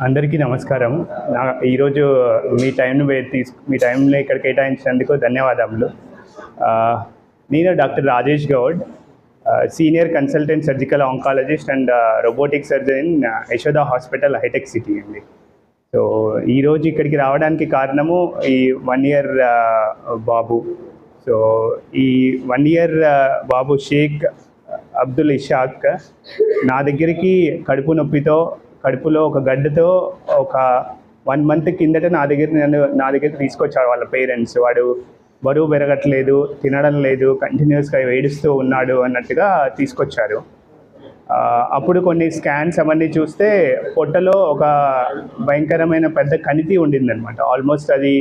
అందరికీ నమస్కారం. నా ఈరోజు మీ టైంను వే- తీసు మీ టైంని ఇక్కడ కేటాయించినందుకు ధన్యవాదములు. నేను doctor Rajesh Goud senior consultant surgical oncologist and robotic surgeon in Yashoda hospital hitech city అండి. సో ఈరోజు ఇక్కడికి రావడానికి కారణము ఈ వన్ ఇయర్ బాబు. సో ఈ వన్ ఇయర్ బాబు షేక్ అబ్దుల్ ఇషాక్ నా దగ్గరికి కడుపు నొప్పితో కడుపులో ఒక గడ్డతో ఒక వన్ మంత్ కిందట నా దగ్గర నన్ను నా దగ్గర తీసుకొచ్చాడు వాళ్ళ పేరెంట్స్. వాడు బరువు పెరగట్లేదు తినడం లేదు కంటిన్యూస్గా ఏడుస్తూ ఉన్నాడు అన్నట్టుగా తీసుకొచ్చారు. అప్పుడు కొన్ని స్కాన్స్ అవన్నీ చూస్తే పొట్టలో ఒక భయంకరమైన పెద్ద కణితి ఉండిందనమాట ఆల్మోస్ట్ అది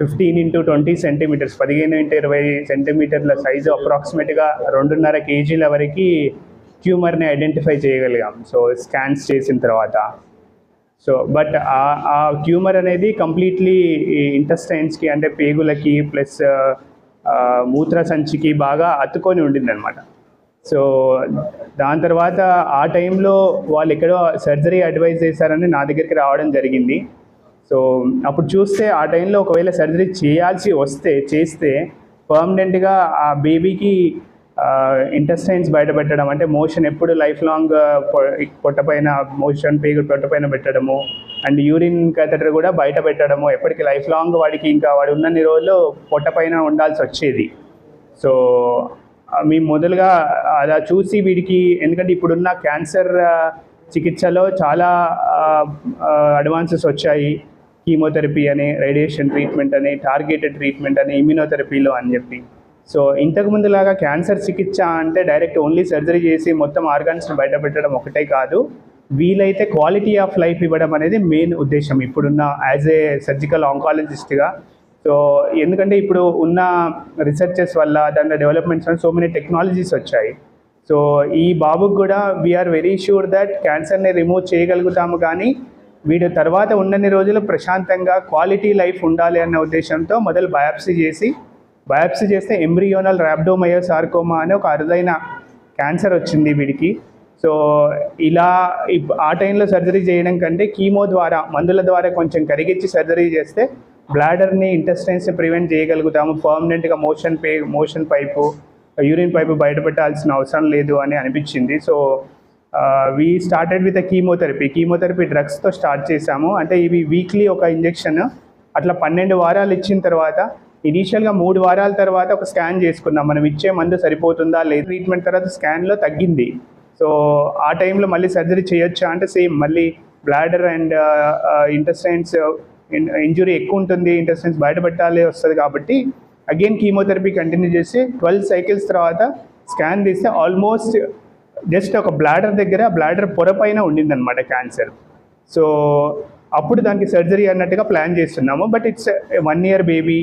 ఫిఫ్టీన్ ఇంటూ ట్వంటీ సెంటీమీటర్స్ పదిహేను ఇంటూ ఇరవై సెంటీమీటర్ల సైజు అప్రాక్సిమేట్గా రెండున్నర కేజీల వరకు ట్యూమర్ని ఐడెంటిఫై చేయగలిగాం. సో స్కాన్స్ చేసిన తర్వాత. సో బట్ ఆ ట్యూమర్ అనేది కంప్లీట్లీ ఇంటెస్టైన్స్కి అంటే పేగులకి ప్లస్ మూత్ర సంచికి బాగా అతుకొని ఉండిందనమాట సో దాని తర్వాత ఆ టైంలో వాళ్ళు ఎక్కడో సర్జరీ అడ్వైజ్ చేశారని నా దగ్గరికి రావడం జరిగింది. సో అప్పుడు చూస్తే ఆ టైంలో ఒకవేళ సర్జరీ చేయాల్సి వస్తే చేస్తే పర్మనెంట్గా ఆ బేబీకి ఇంటెస్టైన్స్ బయటపెట్టడం అంటే మోషన్ ఎప్పుడు లైఫ్ లాంగ్ పొట్టపైన మోషన్ పేగు పొట్టపైన పెట్టడము అండ్ యూరిన్ కథటర్ కూడా బయట పెట్టడము ఎప్పటికీ లైఫ్ లాంగ్ వాడికి ఇంకా వాడు ఉన్నన్ని రోజులు పొట్టపైన ఉండాల్సి వచ్చేది. సో మేము మొదలుగా అలా చూసి వీడికి ఎందుకంటే ఇప్పుడున్న క్యాన్సర్ చికిత్సలో చాలా అడ్వాన్సెస్ వచ్చాయి. కీమోథెరపీ అని రేడియేషన్ ట్రీట్మెంట్ అని టార్గెటెడ్ ట్రీట్మెంట్ అని ఇమ్యూనోథెరపీలో అని చెప్పి. సో ఇంతకుముందులాగా క్యాన్సర్ చికిత్స అంటే డైరెక్ట్ ఓన్లీ సర్జరీ చేసి మొత్తం ఆర్గాన్స్ని బయటపెట్టడం ఒకటే కాదు. వీలైతే క్వాలిటీ ఆఫ్ లైఫ్ ఇవ్వడం అనేది మెయిన్ ఉద్దేశం ఇప్పుడున్న యాజ్ ఏ సర్జికల్ ఆంకాలజిస్ట్గా. సో ఎందుకంటే ఇప్పుడు ఉన్న రీసెర్చెస్ వల్ల దాంట్లో డెవలప్మెంట్స్ వల్ల సో మెనీ టెక్నాలజీస్ వచ్చాయి. సో ఈ బాబుకి కూడా వీఆర్ వెరీ షూర్ దట్ క్యాన్సర్ని రిమూవ్ చేయగలుగుతాము కానీ వీడు తర్వాత ఉన్నన్ని రోజులు ప్రశాంతంగా క్వాలిటీ లైఫ్ ఉండాలి అన్న ఉద్దేశంతో మొదలు బయాప్సీ చేసి బయాప్సీ చేస్తే ఎంబ్రియోనల్ ర్యాబ్డోమయో సార్కోమా అనే ఒక అరుదైన క్యాన్సర్ వచ్చింది వీడికి. సో ఇలా ఆ టైంలో సర్జరీ చేయడం కంటే కీమో ద్వారా మందుల ద్వారా కొంచెం కరిగించి సర్జరీ చేస్తే బ్లాడర్ని ఇంటెస్టైన్స్ని ప్రివెంట్ చేయగలుగుతాము. పర్మనెంట్గా మోషన్ పే మోషన్ పైపు యూరిన్ పైపు బయటపెట్టాల్సిన అవసరం లేదు అని అనిపించింది. So we started with chemotherapy chemotherapy డ్రగ్స్తో start చేశాము. అంటే ఇవి వీక్లీ ఒక ఇంజెక్షన్. అట్లా పన్నెండు వారాలు ఇచ్చిన తర్వాత ఇనీషియల్గా మూడు వారాల తర్వాత ఒక స్కాన్ చేసుకున్నాం. మనం ఇచ్చే మందు సరిపోతుందా లేదు ట్రీట్మెంట్ తర్వాత స్కాన్లో తగ్గింది. సో ఆ టైంలో మళ్ళీ సర్జరీ చేయొచ్చా అంటే సేమ్ మళ్ళీ బ్లాడర్ అండ్ ఇంటెస్టైన్స్ ఇంజురీ ఎక్కువ ఉంటుంది. ఇంటెస్టైన్స్ బయటపెట్టాలి వస్తుంది కాబట్టి అగైన్ కీమోథెరపీ కంటిన్యూ చేసి ట్వెల్వ్ సైకిల్స్ తర్వాత స్కాన్ తీస్తే ఆల్మోస్ట్ జస్ట్ ఒక బ్లాడర్ దగ్గర బ్లాడర్ పొరపైన ఉండిందనమాట క్యాన్సర్ సో అప్పుడు దానికి సర్జరీ అన్నట్టుగా ప్లాన్ చేస్తున్నాము. But it's one year baby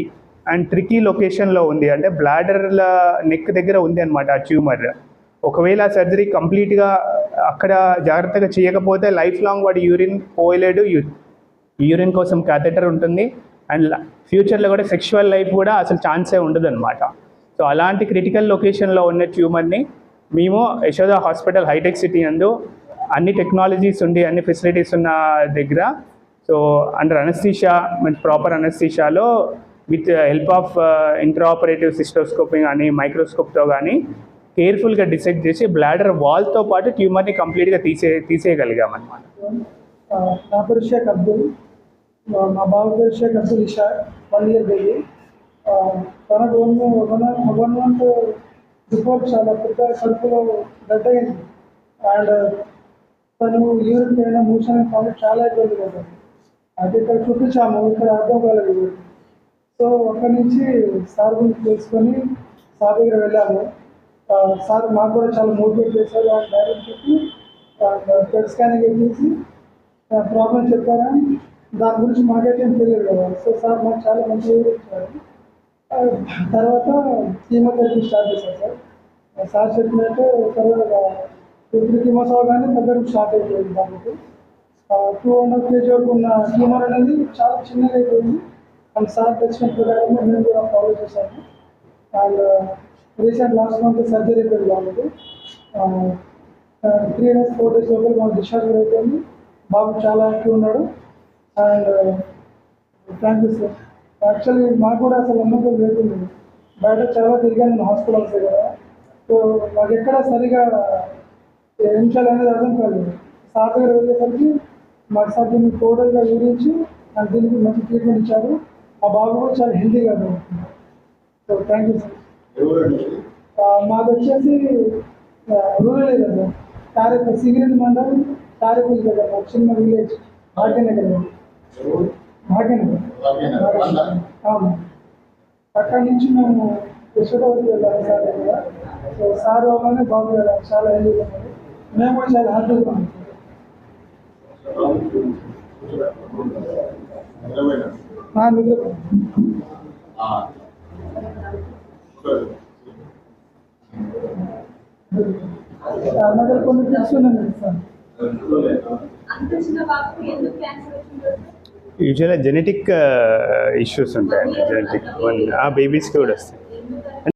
and tricky లొకేషన్లో ఉంది. అంటే బ్లాడర్ల నెక్ దగ్గర ఉంది అనమాట ఆ ట్యూమర్. ఒకవేళ సర్జరీ కంప్లీట్గా అక్కడ జాగ్రత్తగా చేయకపోతే లైఫ్ లాంగ్ వాడు యూరిన్ పోయలేడు. యూ- యూరిన్ కోసం క్యాథెటర్ ఉంటుంది. అండ్ ఫ్యూచర్లో కూడా సెక్షువల్ లైఫ్ కూడా అసలు ఛాన్సే ఉండదు అనమాట సో అలాంటి క్రిటికల్ లొకేషన్లో ఉన్న ట్యూమర్ని మేము యశోద హాస్పిటల్ హైటెక్ సిటీ అందు అన్ని టెక్నాలజీస్ ఉండి అన్ని ఫెసిలిటీస్ ఉన్న దగ్గర సో అండర్ అనస్థీషా మంచి proper అనస్థీషాలో with help of intraoperative cystoscoping కానీ మైక్రోస్కోప్తో కానీ కేర్ఫుల్గా డిసెక్ట్ చేసి బ్లాడర్ వాల్తో పాటు ట్యూమర్ని కంప్లీట్గా తీసే తీసేయగలిగాం అనమాట నా పేరు షేక్ అబ్దుల్. మా మా బాబు పేరు Shaik Abdul Isha. One year baby. ఆ, తనకు one one one month before చాలా పెద్ద కడుపులో గడ్డ అయింది. అండ్ తను యూరిన్ పోయిన మూసిన కాబట్టి చాలా ఇబ్బంది పడ్డాను అది ఇక్కడ చూపించాము ఇక్కడ అర్థం కాలేదు. సో అక్కడి నుంచి సార్ గురించి తెలుసుకొని సార్ దగ్గర వెళ్ళాము. సార్ మాకు కూడా చాలా మోటివేట్ చేశారు అని డైరెక్ట్ చెప్పి. బ్లడ్ స్కానింగ్ చేసి ప్రాబ్లం చెప్పారని దాని గురించి మాకైతే ఏం తెలియదు కదా. సో సార్ మాకు చాలా మంచిగా వివరించారు తర్వాత కీమోథెరపీ స్టార్ట్ చేశారు సార్. సార్ చెప్పినట్టు తర్వాత ఇప్పుడు కీమోస్ అవగానే తగ్గడం స్టార్ట్ అయిపోయింది దానికి. టూ అండ్ హాఫ్ కేజీ వరకు ఉన్న ట్యూమర్ అనేది చాలా చిన్నగా అయిపోయింది. సార్ తెచ్చిన ప్రకారం మేము కూడా ఫాలో చేశాము and recent last month surgery అయిపోయింది వాళ్ళకి త్రీ డేస్ ఫోర్ డేస్ లోపల మాకు డిశ్చార్జ్ కూడా అయిపోయింది. బాబు చాలా యాక్టివ్ ఉన్నాడు. And thank you sir actually మాకు కూడా అసలు నమ్మకం లేకుండా బయట చాలా తిరిగాను నేను హాస్పిటల్స్ కదా సో మాకు ఎక్కడ సరిగా ఏం చేయాలనేది అర్థం కాదు సార్ దగ్గర వెళ్ళేసరికి మాకు సార్ దీన్ని టోటల్గా వివరించి నాకు దీనికి మంచి ట్రీట్మెంట్ ఇచ్చారు. మా బాబు కూడా చాలా హెల్తీగా ఉంది సో థ్యాంక్ యూ సార్ ఆ, మాది వచ్చేసి ఆ, రూరల్ ఏరియా సార్. కారేపల్లి సిగిరెట్ మండలం కారేపల్లి దగ్గర చిన్న విలేజ్ భాగ్యనగర్. భాగ్యనగర్. అవును. అక్కడి నుంచి మేము యశోదవతి వెళ్ళాలి సార్ దగ్గర సో సార్ వల్లనే బాబు వెళ్ళాలి చాలా ఉన్నారు. మేము కూడా చాలా హ్యాపీగా ఉన్నాం నా నిద్ర నా దగ్గర కొన్ని ఉన్నాయి సార్. యూజువల్గా జెనెటిక్ ఇష్యూస్ ఉంటాయండి. జెనెటిక్ ఆ బేబీస్కి కూడా వస్తాయి.